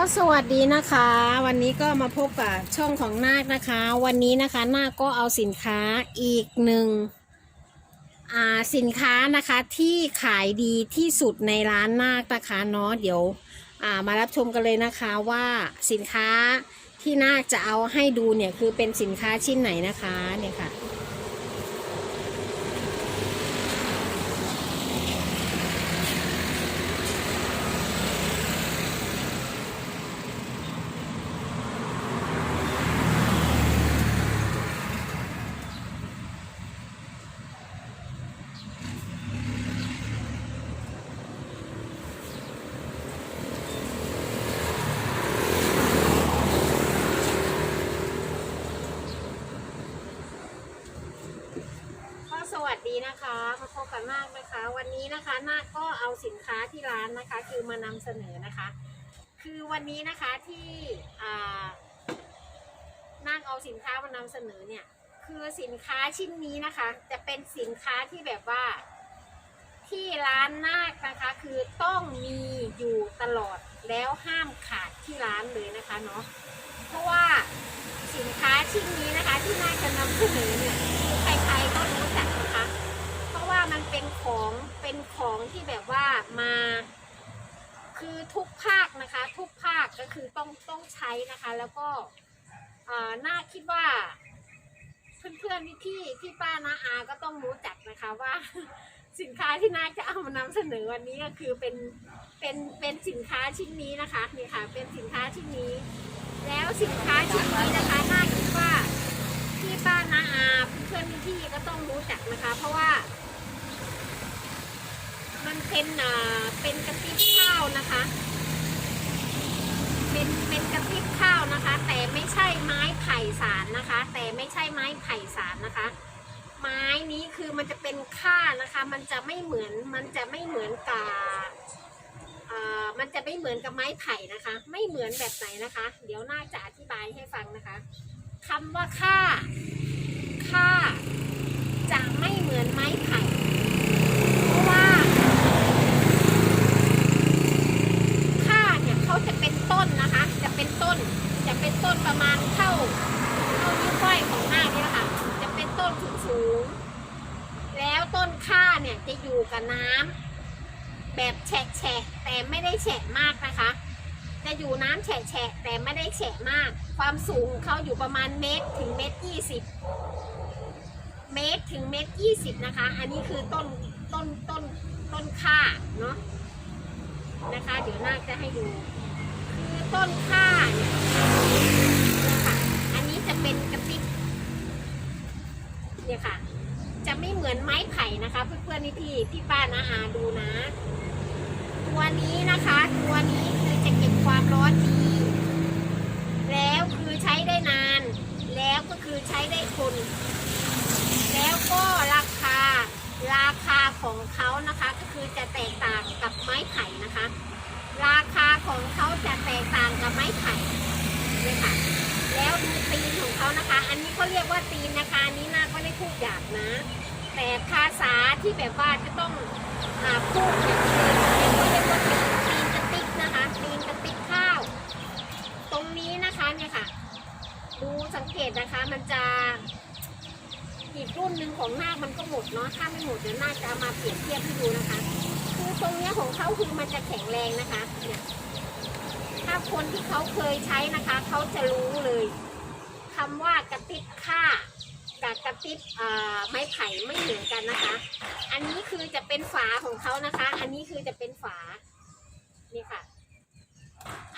ก็สวัสดีนะคะ วันนี้ก็มาพบกับช่องของนาคนะคะ วันนี้นะคะนาคก็เอาสินค้าอีกหนึ่งอ่าสินค้านะคะที่ขายดีที่สุดในร้านนาคนะคะเนาะเดี๋ยวอ่ามารับชมกันเลยนะคะว่าสินค้าที่นาคจะเอาให้ดูเนี่ยคือเป็นสินค้าชิ้นไหนนะคะเนี่ยค่ะ นะคะมาพบกับนาคนะคะ วันนี้นะคะนาคก็เอาสินค้าที่ร้านนะคะ คือมานำเสนอนะคะ คือวันนี้นะคะที่อ่านาคเอาสินค้ามานำเสนอเนี่ย คือสินค้าชิ้นนี้นะคะ จะเป็นสินค้าที่แบบว่า ที่ร้านนาคนะคะ คือต้องมีอยู่ตลอดแล้วห้ามขาดที่ร้านเลยนะคะเนาะเพราะว่าสินค้าชิ้นนี้นะคะ ที่น่าจะนำเสนอเนี่ยใครๆก็รู้จัก มันเป็นของเป็นของที่แบบว่ามา คือทุกภาคนะคะ ทุกภาคก็คือต้องต้องใช้นะคะ แล้วก็น่าคิดว่า เพื่อนๆพี่พี่ป้านาอาก็ต้องรู้จักนะคะว่าสินค้าที่น่าจะเอามานำเสนอวันนี้ก็คือเป็นเป็นเป็นสินค้าชิ้นนี้นะคะนี่ค่ะ เป็นสินค้าชิ้นนี้ แล้วสินค้าชิ้นนี้นะคะน่าคิดว่าพี่ป้านาอาเพื่อนๆพี่ก็ต้องรู้จักนะคะ เพราะว่า มันเป็นอ่าเป็นกระติบข้าวนะคะ เป็นเป็นกระติบข้าวนะคะ แต่ไม่ใช่ไม้ไผ่สารนะคะ แต่ไม่ใช่ไม้ไผ่สารนะคะ ไม้นี้คือมันจะเป็นค่านะคะ มันจะไม่เหมือนมันจะไม่เหมือนกับอ่ามันจะไม่เหมือนกับไม้ไผ่นะคะ ไม่เหมือนแบบไหนนะคะ เดี๋ยวน่าจะอธิบายให้ฟังนะคะคำว่าค่าค่าจะไม่เหมือนไม้ไผ่ เพราะว่า ค่าเนี่ยเขาจะเป็นต้นนะคะ จะเป็นต้น จะเป็นต้นประมาณเท่าเท่านิ้วก้อยของหน้านี่แหละค่ะ จะเป็นต้นสูงๆแล้วต้นค่าเนี่ยจะ อยู่กับน้ำแบบแฉะแฉะแต่ไม่ได้แฉะมากนะคะ จะอยู่น้ำแฉะแฉะแต่ไม่ได้แฉะมาก ความสูงเขาอยู่ประมาณเมตรถึงเมตรยี่สิบเมตรถึงเมตรยี่สิบนะคะ อันนี้คือต้นต้นต้นต้นค่าเนาะนะคะ เดี๋ยวน่าจะให้ดู คือต้นข่าเนี่ย นะคะเพื่อนๆนี่พี่พี่ป้านะอาดูนะ ตัวนี้นะคะตัวนี้คือจะเก็บความร้อนดี แล้วคือใช้ได้นาน แล้วก็คือใช้ได้ทนแล้วก็ราคาราคาของเขานะคะก็คือจะแตกต่างกับไม้ไผ่นะคะ ราคาของเขาจะแตกต่างกับไม้ไผ่เลยค่ะ แล้วดูตีนของเขานะคะ อันนี้เขาเรียกว่าตีนนะคะอันนี้นาก็ได้พูดหยาบนะ แต่ภาษาที่แบบว่าจะต้องอาพูดเนี่ยคือเขาเรียกว่าตีนตีนกระติกนะคะตีนกระติกข้าว ตรงนี้นะคะเนี่ยค่ะ ดูสังเกตนะคะมันจะอีกรุ่นหนึ่งของหน้ามันก็หมดเนาะถ้าไม่หมดเดี๋ยวหน้าจะมาเปรียบเทียบให้ดูนะคะ คือตรงนี้ของเขาคือมันจะแข็งแรงนะคะเนี่ยถ้าคนที่เขาเคยใช้นะคะ เขาจะรู้เลยคำว่ากระติบค่า กับกระติบไม้ไผ่ไม่เหมือนกันนะคะ อันนี้คือจะเป็นฝาของเขานะคะ อันนี้คือจะเป็นฝา นี่ค่ะ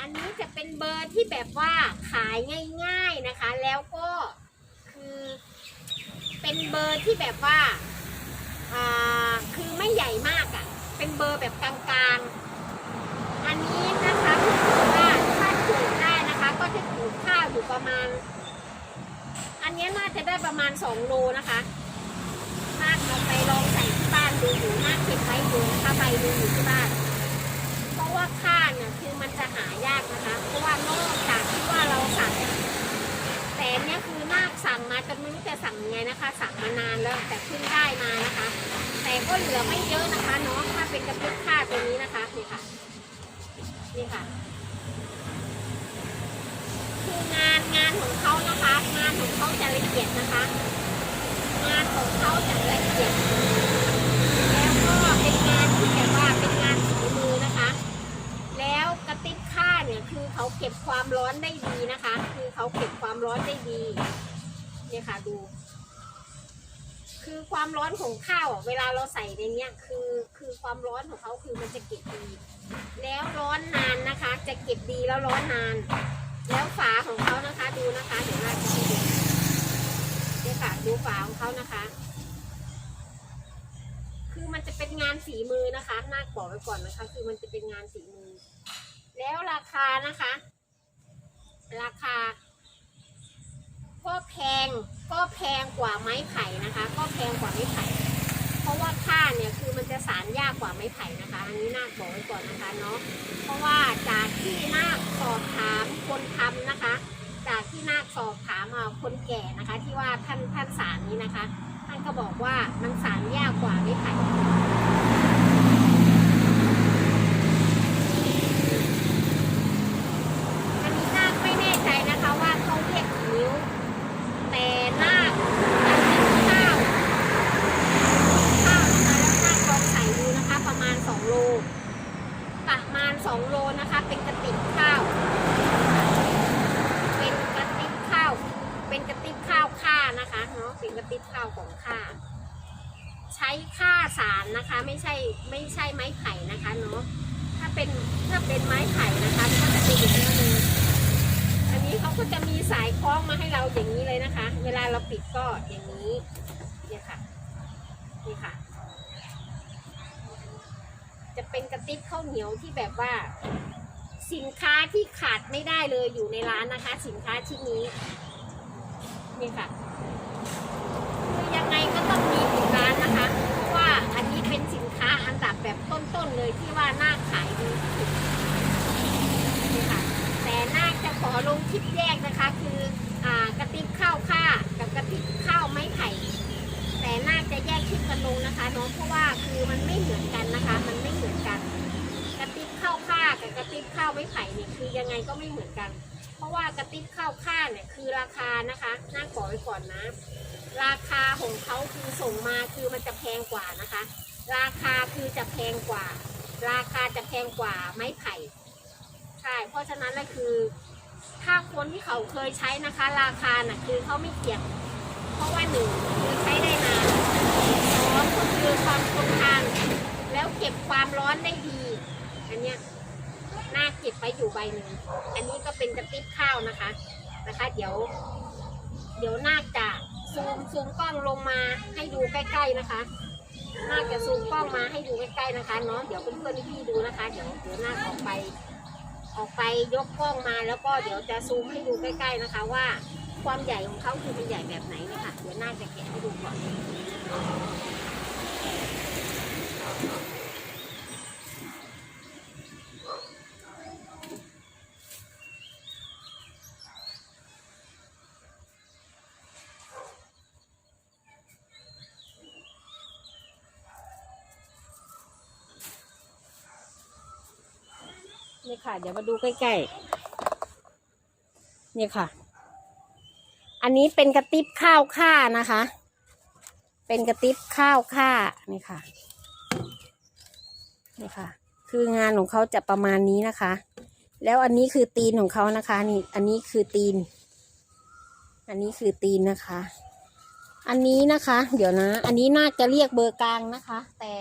อันนี้จะเป็นเบอร์ที่แบบว่าขายง่าย ๆนะคะ แล้วก็คือเป็นเบอร์ที่แบบว่าคือไม่ใหญ่มากอะ่ะ เป็นเบอร์แบบกลางๆ อันนี้นะคะคือว่าถ้าถูกได้นะคะ ก็จะถูกข้าวอยู่ประมาณ อันนี้น่าจะได้ประมาณสองโลนะคะมากเอาไปลองใส่ที่บ้านดูอยู่น่าเก็บไว้ดูนะคะใบดูอยู่ที่บ้าน เพราะว่าข้าเนี่ยคือมันจะหายากนะคะ เพราะว่านอกจากที่ว่าเราสั่งแต่เนี้ยคือนาคสั่งมาจนไม่รู้จะสั่งยังไงนะคะ สั่งมานานแล้วแต่เพิ่งได้มานะคะ แต่ก็เหลือไม่เยอะนะคะเนาะถ้าเป็นกระติบค่าตัวนี้นะคะนี่ค่ะนี่ค่ะานของเขาจะละเอียดนะคะ งานของเขาจะละเอียด แล้วก็เป็นงานที่แบบว่าเป็นงานฝีมือนะคะ แล้วกระติบข้าเนี่ยคือเขาเก็บความร้อนได้ดีนะคะ คือเขาเก็บความร้อนได้ดีเนี่ยค่ะดูคือความร้อนของข้าวเวลาเราใส่ในเนี้ยคือคือความร้อนของเขาคือมันจะเก็บดี แล้วร้อนนานนะคะ จะเก็บดีแล้วร้อนนาน แล้วฝาของเขานะคะดูนะคะเดี๋ยวเราจะดูเนี่ยค่ะดูฝาของเขานะคะ คือมันจะเป็นงานฝีมือนะคะน่าบอกไว้ก่อนนะคะ คือมันจะเป็นงานฝีมือ แล้วราคานะคะ ราคา ก็แพงก็แพงกว่าไม้ไผ่นะคะ ก็แพงกว่าไม้ไผ่เพราะว่าค่าเนี่ยคือมันจะสารยากกว่าไม้ไผ่นะคะ อันนี้นาคบอกไว้ก่อนนะคะเนาะเพราะว่าจากที่นาคสอบถามคนทำนะคะ จากที่นาคสอบถามอ่าคนแก่นะคะ ที่ว่าท่านท่า นี้นะคะ ท่านก็บอกว่ามันสารยากกว่าไม้ไผ่ อันนี้นาคไม่แน่ใจนะคะว่าเขาเรียกกี่นิ้ว แต่นาคอันนี้ข้าวข้าวนะคะแล้วนาคลองใส่ดูนะคะ ประมาณสองโล ประมาณสองโลนะคะ เป็นกระติบข้าว เป็นกระติบข้าว เป็นกระติบข้าวค่านะคะเนาะเป็นกระติบข้าวของค่า ใช้ค่าสารนะคะ ไม่ใช่ไม่ใช่ไม้ไผ่นะคะเนาะถ้าเป็นถ้าเป็นไม้ไผ่นะคะมันก็จะเป็นอีกเรื่องนึงอันนี้เขาก็จะมีสายคล้องมาให้เราอย่างนี้เลยนะคะ เวลาเราปิดก็อย่างนี้เนี่ยค่ะนี่ค่ะ จะเป็นกระติบข้าวเหนียวที่แบบว่า สินค้าที่ขาดไม่ได้เลยอยู่ในร้านนะคะ สินค้าชิ้นนี้นี่ค่ะคือยังไงก็ต้องมีถึงร้านนะคะ แบบต้นๆเลยที่ว่าน่าขายดีที่สุดนี่ค่ะแต่น่าจะขอลงคลิปแยกนะคะ คืออ่ากระติบข้าวค่ากับกระติบข้าวไม้ไผ่แต่น่าจะแยกคลิปกันลงนะคะน้องเพราะว่าคือมันไม่เหมือนกันนะคะ มันไม่เหมือนกัน กระติบข้าวค่ากับกระติบข้าวไม้ไผ่เนี่ยคือยังไงก็ไม่เหมือนกัน เพราะว่ากระติบข้าวค่าเนี่ยคือราคานะคะน่าขอไว้ก่อนนะ ราคาของเขาคือส่งมาคือมันจะแพงกว่านะคะ ราคาคือจะแพงกว่า ราคาจะแพงกว่าไม้ไผ่ใช่เพราะฉะนั้นแล้วคือ ถ้าคนที่เขาเคยใช้นะคะ ราคาน่ะคือเขาไม่เกี่ยงเพราะว่าหนึ่งคือใช้ได้นานสองก็คือความทนทาน แล้วเก็บความร้อนได้ดี อันเนี้ยน่าเก็บไว้อยู่ใบหนึ่งอันนี้ก็เป็นกระติบข้าวนะคะนะคะ เดี๋ยว เดี๋ยวน่าจะซูมซูมกล้องลงมาให้ดูใกล้ ๆนะคะ น่าจะซูมกล้องมาให้ดูใกล้ๆนะคะเนาะเดี๋ยวเพื่อนๆพี่ๆดูนะคะเดี๋ยวเดี๋ยวหน้าออกไปออกไปยกกล้องมาแล้วก็เดี๋ยวจะซูมให้ดูใกล้ๆนะคะ ว่าความใหญ่ของเขาคือเป็นใหญ่แบบไหนนะคะเดี๋ยวหน้าจะแกะให้ดูก่อน นี่ค่ะ เดี๋ยวมาดูใกล้ๆ นี่ค่ะ อันนี้เป็นกระติบข้าวค่านะคะ เป็นกระติบข้าวค่านี่ค่ะ นี่ค่ะ คืองานของเขาจะประมาณนี้นะคะ แล้วอันนี้คือตีนของเขานะคะ นี่ อันนี้คือตีน อันนี้คือตีนนะคะ อันนี้นะคะ เดี๋ยวนะ อันนี้น่าจะเรียกเบอร์กลางนะคะ แต่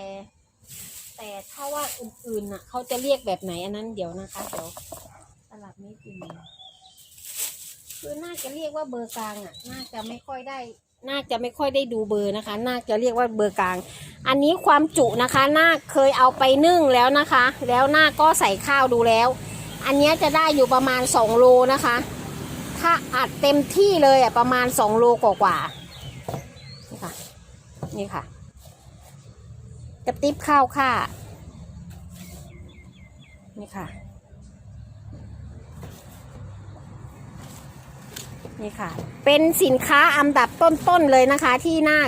แต่ถ้าว่าอื่นๆน่ะเขาจะเรียกแบบไหนอันนั้นเดี๋ยวนะคะเดี๋ยวตลับไม่จริงคือน่าจะเรียกว่าเบอร์กลางอะ น่าจะไม่ค่อยได้ น่าจะไม่ค่อยได้ดูเบอร์นะคะ น่าจะเรียกว่าเบอร์กลาง อันนี้ความจุนะคะน่าเคยเอาไปนึ่งแล้วนะคะ แล้วน่าก็ใส่ข้าวดูแล้ว อันนี้จะได้อยู่ประมาณสองโลนะคะ ถ้าอัดเต็มที่เลยอะประมาณสองโลกว่าๆนี่ค่ะ นี่ค่ะ กระติบข้าวค่ะ นี่ค่ะ นี่ค่ะ เป็นสินค้าอันดับต้นๆเลยนะคะ ที่น่า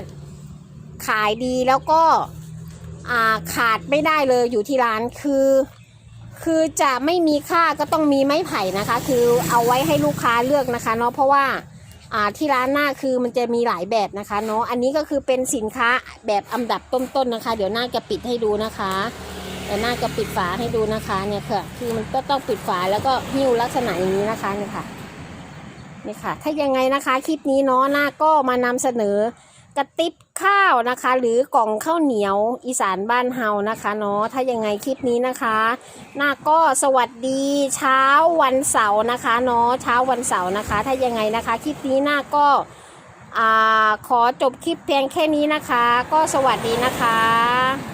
ขายดีแล้วก็าขาดไม่ได้เลยอยู่ที่ร้านคือ คือจะไม่มีค่าก็ต้องมีไม้ไผ่นะคะ คือเอาไว้ให้ลูกค้าเลือกนะคะเนาะเพราะว่า ที่ร้านหน้าคือมันจะมีหลายแบบนะคะเนาะอันนี้ก็คือเป็นสินค้าแบบอันดับต้นๆนะคะ เดี๋ยวหน้าจะปิดให้ดูนะคะเดี๋ยวหน้าจะปิดฝาให้ดูนะคะเนี่ยค่ะคือมันก็ต้องปิดฝาแล้วก็หิ้วลักษณะอย่างนี้นะคะเนี่ยค่ะนี่ค่ะ ถ้ายังไงนะคะคลิปนี้เนาะหน้าก็มานำเสนอ กระติบข้าวนะคะ หรือกล่องข้าวเหนียวอีสานบ้านเฮานะคะเนาะถ้ายังไงคลิปนี้นะคะน่าก็สวัสดีเช้าวันเสาร์นะคะเนาะเช้าวันเสาร์นะคะ ถ้ายังไงนะคะคลิปนี้น่าก็อ่าขอจบคลิปเพียงแค่นี้นะคะ ก็สวัสดีนะคะ